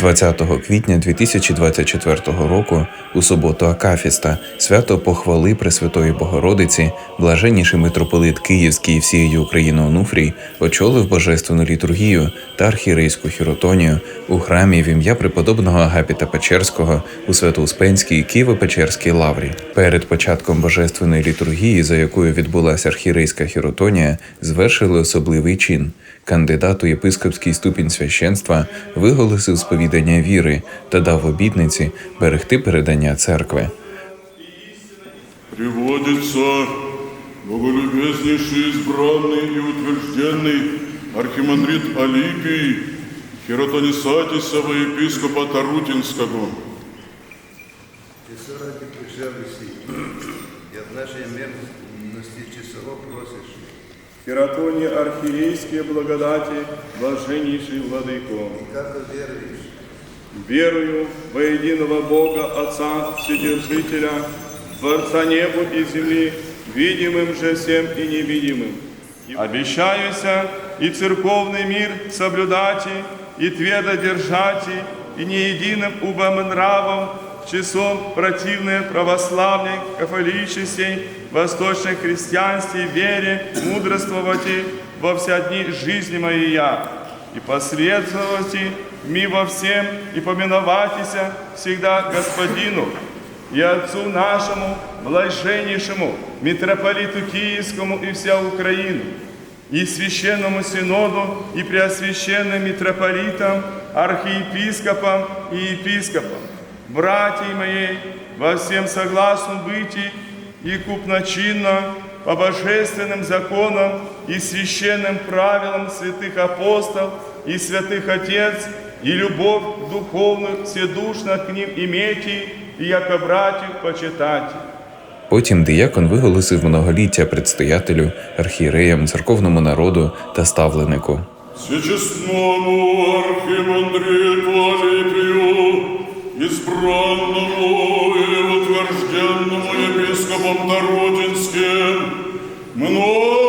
20 квітня 2024 року у суботу Акафіста свято похвали Пресвятої Богородиці, блаженніший митрополит Київський і всієї України Онуфрій очолив божественну літургію та архірейську хіротонію у храмі в ім'я преподобного Агапіта Печерського у Свято-Успенській Києво-Печерській лаврі. Перед початком божественної літургії, за якою відбулася архірейська хіротонія, звершили особливий чин. Кандидат у єпископський ступінь священства виголосив сповідання віри та дав обітниці берегти передання церкви. Приводится боголюбезнейший, избранный и утвержденный архимандрит Алипий, хиротонисатисова епископа Тарутинского. Ти ради і нашої мирності часово просиш. Хератоне архиерейские благодати, блаженнейший владыко. Как веруєш? Верую во единого Бога Отца, Вседержителя, Творца неба и земли, видимым же всем и невидимым. Обещаюся и церковный мир соблюдати, и тведо держати, и не единым убом и нравом, часом противной православной, католической, восточной христианстве, вере, мудрствовати во вся дни жизни моей я, и последовати ми во всем, и поминоватися всегда Господину, и Отцу нашему, блаженнейшему, митрополиту Киевскому и вся Украину, и священному синоду, и преосвященным митрополитам, архиепископам и епископам, братьей моей, во всем согласно быти и купночинно, по божественным законам и священным правилам святых апостол и святых отец, и любовь духовную вседушно к ним имейте, и яко братьев почитайте. Потім диякон виголосив многоліття предстоятелю, архієреям, церковному народу та ставленику. Всечестному архимандриту Алипию, избранному и утвержденному епископом Тарутинским, многое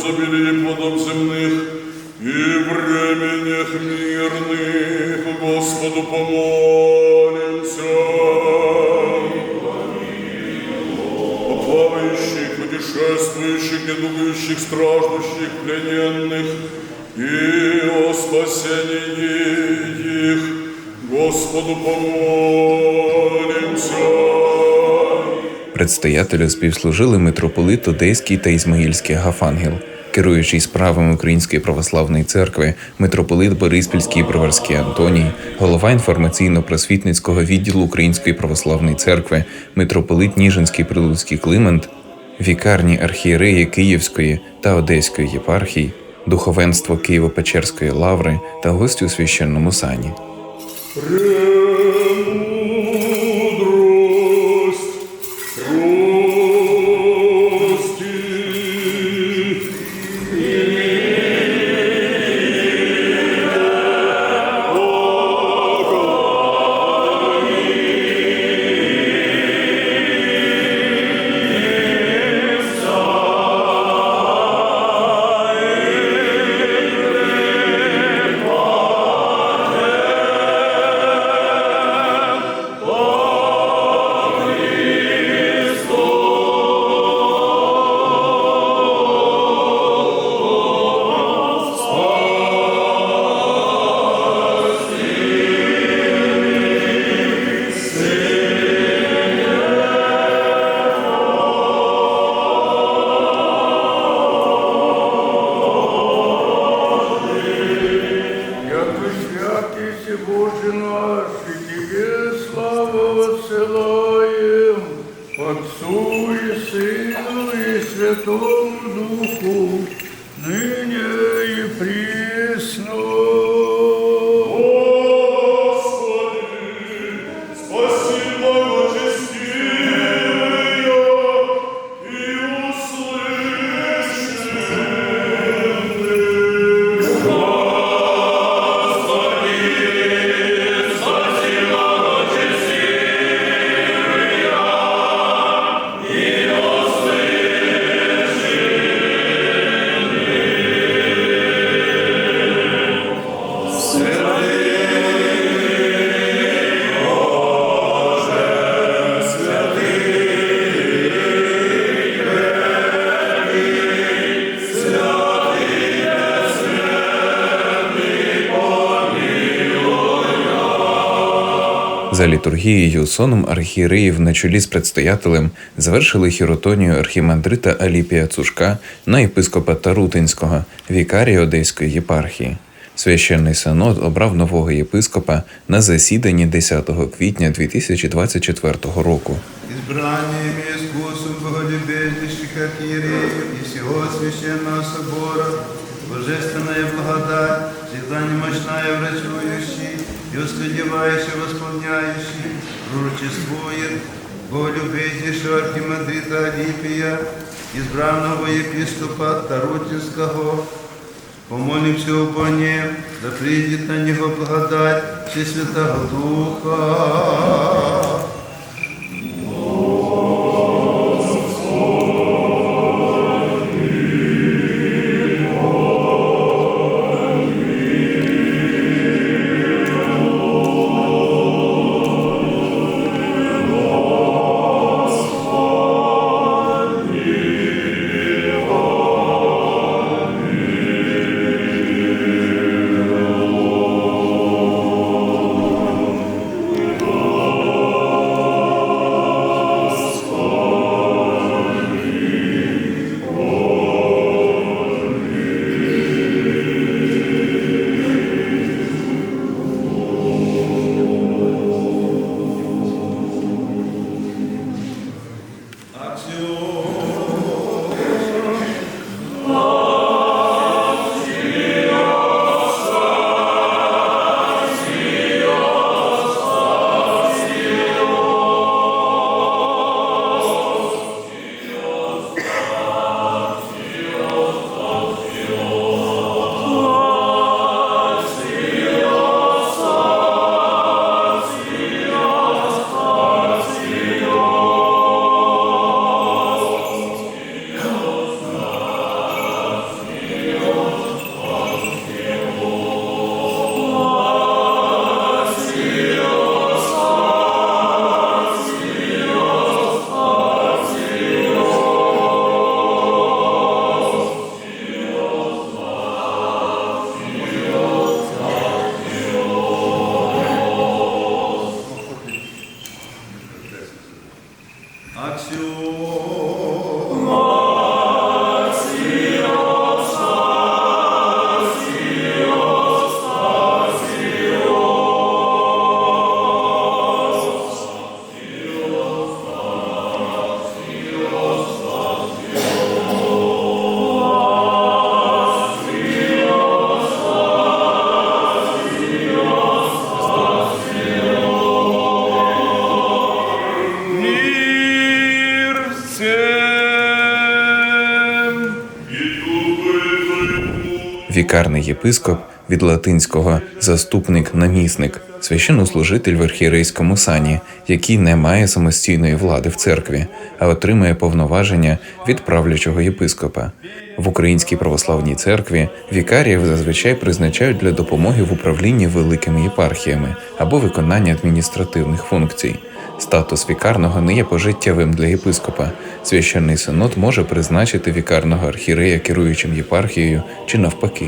воздухов и изобилие плодов земных и временях мирных Господу помолимся. О плавающих, путешествующих, недугающих, страждущих, плененных и о спасении их Господу помолимся. Предстоятелю співслужили митрополит Одеський та Ізмаїльський Гафангел, керуючий справами Української православної церкви, митрополит Бориспільський Броварський Антоній, голова інформаційно-просвітницького відділу Української православної церкви, митрополит Ніжинський Прилуцький Климент, вікарні архієреї Київської та Одеської єпархій, духовенство Києво-Печерської лаври та гості у священному сані. За літургією соном архієреїв на чолі з предстоятелем завершили хіротонію архімандрита Аліпія Цушка на єпископа Тарутинського, вікарія Одеської єпархії. Священний синод обрав нового єпископа на засіданні 10 квітня 2024 року. Избранием и искусством богодлюбезнейших архиереев и всего священного собора, божественная благодать, всегда немощная врачующий и ускладевающий восполняющий, пророчествует боголюбезнейшего архимандрита Алипия, избранного епископа Тарутинского, Помолимся об нем, да придет на него благодать Всесвятого Духа. Мир Вікарний єпископ від латинського заступник намісник, священнослужитель в архієрейському сані, який не має самостійної влади в церкві, а отримує повноваження від правлячого єпископа. В Українській православній церкві вікаріїв зазвичай призначають для допомоги в управлінні великими єпархіями або виконання адміністративних функцій. Статус вікарного не є пожиттєвим для єпископа. Священний синод може призначити вікарного архірея керуючим єпархією чи навпаки.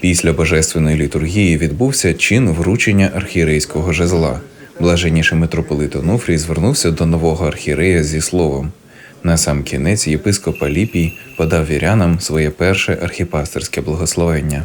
Після божественної літургії відбувся чин вручення архієрейського жезла. Блаженніший митрополит Онуфрій звернувся до нового архієрея зі словом. На сам кінець єпископ Аліпій подав вірянам своє перше архіпастерське благословення.